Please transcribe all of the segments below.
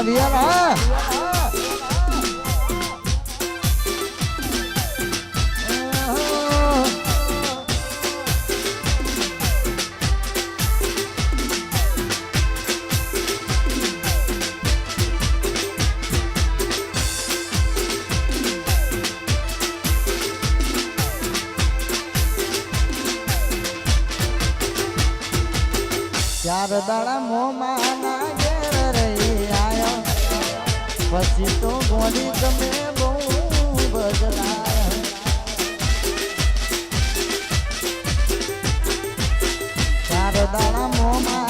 ગોગાના દિયાના ચાર દાડા મોમાં પછી તો ગોળી તમે બહુ બદલાયા. ચાર દાડા મોમાં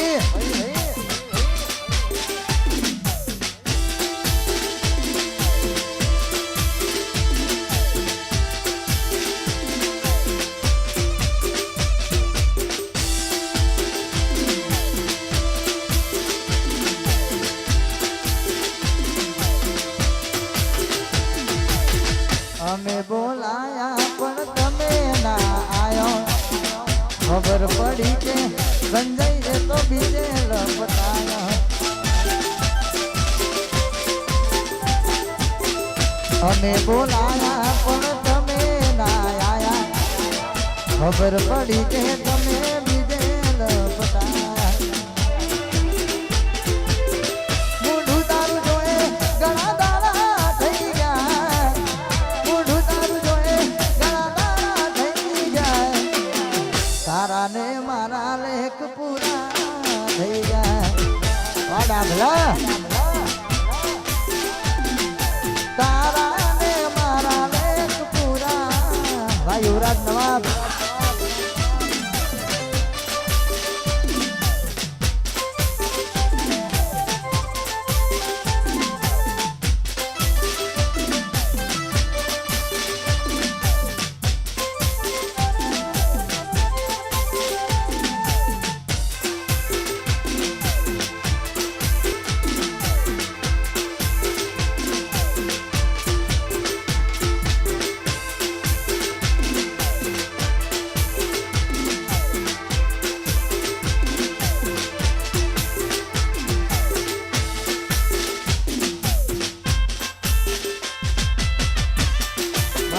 અમે બોલાયા પણ તમે ના આયો ખબર પડી કે સંજય એ તો બીજે લપટાયા અમે બોલાયા પણ તમે ના આયા ખબર પડી કે તમે ભાઈ યુવરાજ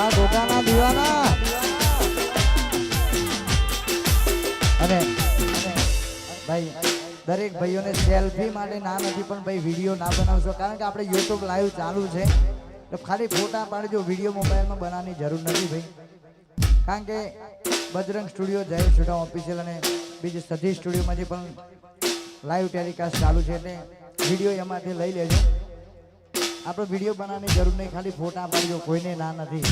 આ દીવાના. અને ભાઈ, દરેક ભાઈઓને સેલ્ફી માટે ના નથી, પણ ભાઈ વીડિયો ના બનાવશો. કારણ કે આપણે યુટ્યુબ લાઈવ ચાલુ છે. તો ખાલી ફોટા પાડજો વીડિયો મોબાઈલમાં બનાવવાની જરૂર નથી ભાઈ. કારણ કે Bajrang studio Jay studio official અને બીજી સધી સ્ટુડિયોમાંથી પણ લાઈવ ટેલિકાસ્ટ ચાલુ છે એટલે વીડિયો એમાંથી લઈ લેજો. આપણે વીડિયો બનાવવાની જરૂર નહીં, ખાલી ફોટા પાડજો, કોઈને ના નથી.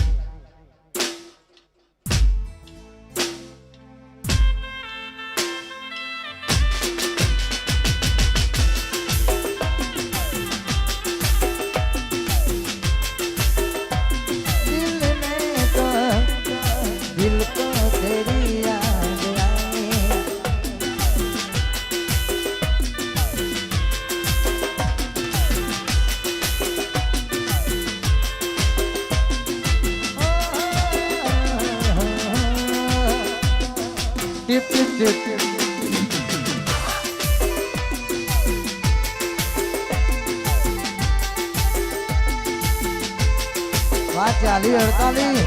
ચાલી અડતાલી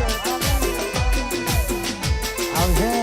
આવશે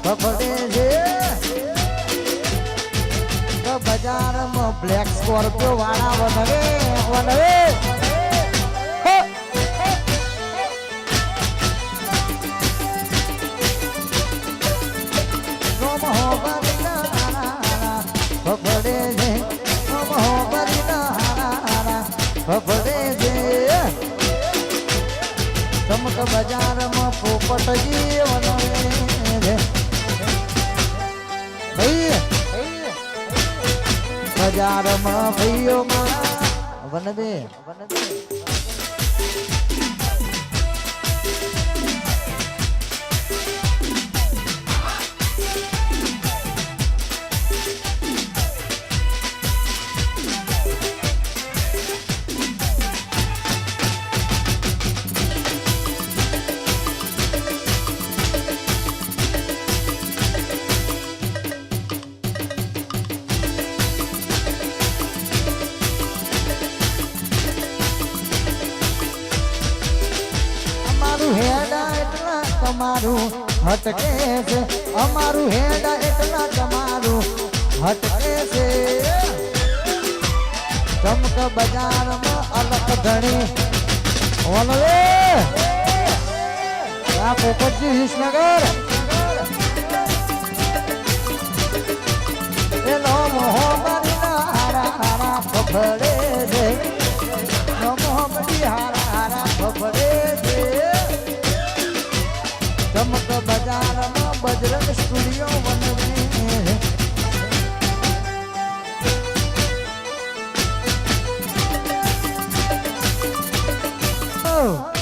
હારા ફફડે છે તો બજારમાં બ્લેક સ્કોર્પિયો વાળા વનવે વનવે હો! નમ હો બરીના હારા હારા ફફડે છે નમ હો બરીના હારા હારા ફફડે છે ચમક બજારમાં પોપટજી વનવે છે ભાઈ બજારમાં ભાઈઓમાં વનદે વનવે હેડા એટલા તમારું હટકે છે અમારું હેડા એટલા તમારું હટકે છે ચમક બજારમાં અલગ ધણી ઓલવે આ પોપટજી વિસનગર એનો મોહ બરીના હારા હારા ફફડે Oh.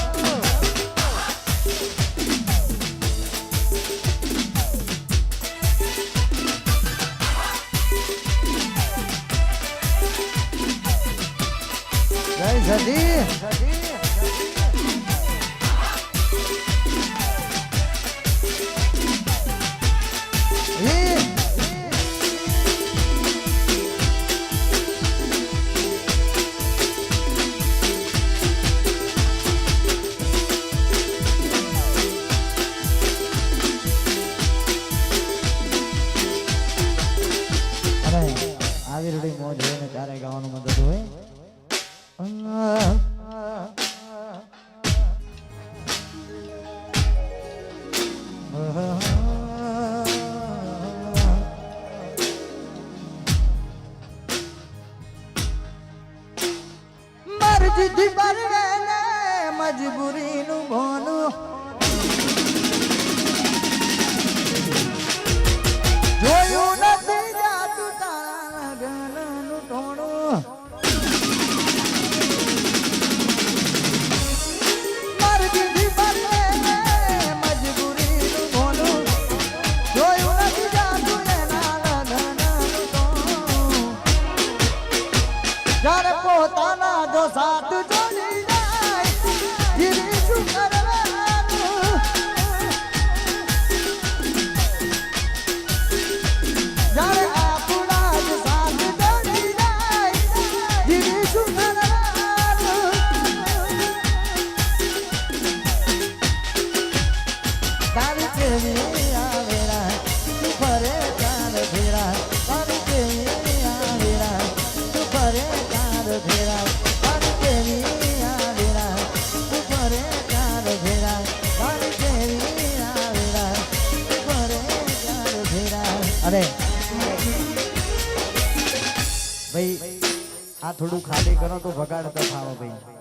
આ થોડું ખાલી કરો તો વગાડતા ખાવા ભાઈ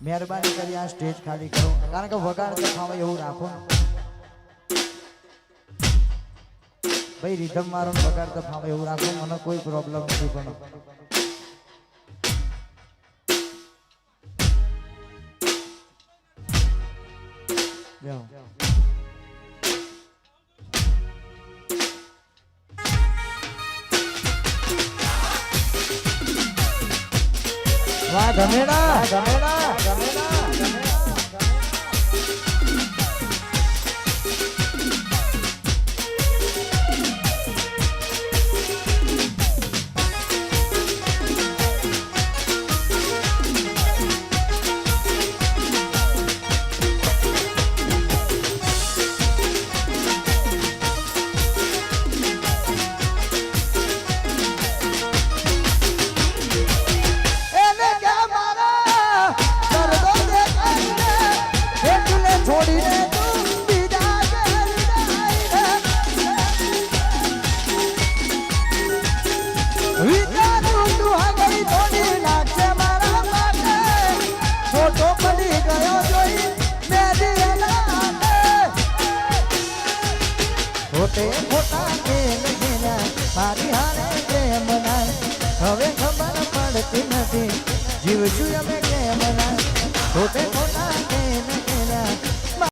મહેરબાની કરી આ સ્ટેજ ખાલી કરો કારણ કે વગાડતા ખાવા એવું રાખો ભાઈ રીધમ મારો વગાડતા ફાવે એવું રાખો, મને કોઈ પ્રોબ્લેમ નથી પણ Yeah. yeah. વાહ ગમેડા. ગમેડા. ગમેડા.